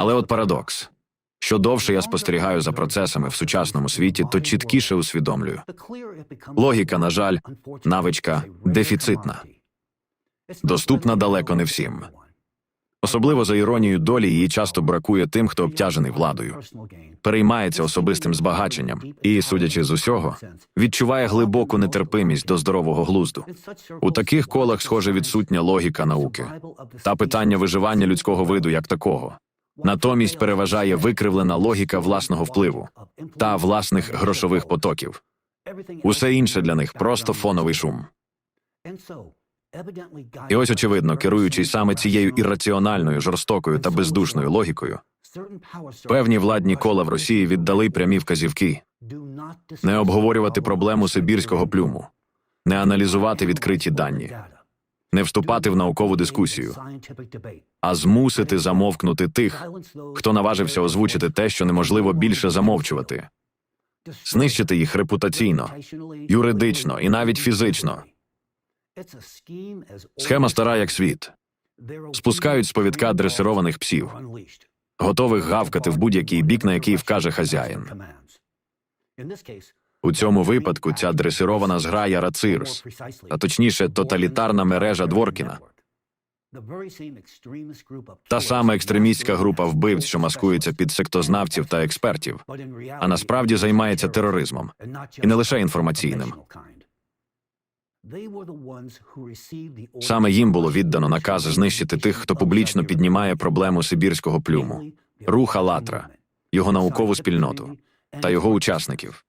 Але от парадокс. Що довше я спостерігаю за процесами в сучасному світі, то чіткіше усвідомлюю. Логіка, на жаль, навичка дефіцитна. Доступна далеко не всім. Особливо за іронією долі її часто бракує тим, хто обтяжений владою, переймається особистим збагаченням і, судячи з усього, відчуває глибоку нетерпимість до здорового глузду. У таких колах, схоже, відсутня логіка науки та питання виживання людського виду як такого. Натомість переважає викривлена логіка власного впливу та власних грошових потоків. Усе інше для них просто фоновий шум. І ось, очевидно, керуючись саме цією ірраціональною, жорстокою та бездушною логікою, певні владні кола в Росії віддали прямі вказівки не обговорювати проблему сибірського плюму, не аналізувати відкриті дані, не вступати в наукову дискусію, а змусити замовкнути тих, хто наважився озвучити те, що неможливо більше замовчувати, знищити їх репутаційно, юридично і навіть фізично. Схема стара як світ. Спускають з повідка дресированих псів, готових гавкати в будь-який бік, на який вкаже хазяїн. У цьому випадку ця дресирована зграя Рацирс, а точніше, тоталітарна мережа Дворкіна, та сама екстремістська група вбивць, що маскується під сектознавців та експертів, а насправді займається тероризмом, і не лише інформаційним. Саме їм було віддано наказ знищити тих, хто публічно піднімає проблему сибірського плюму, рух «АЛЛАТРА», його наукову спільноту та його учасників.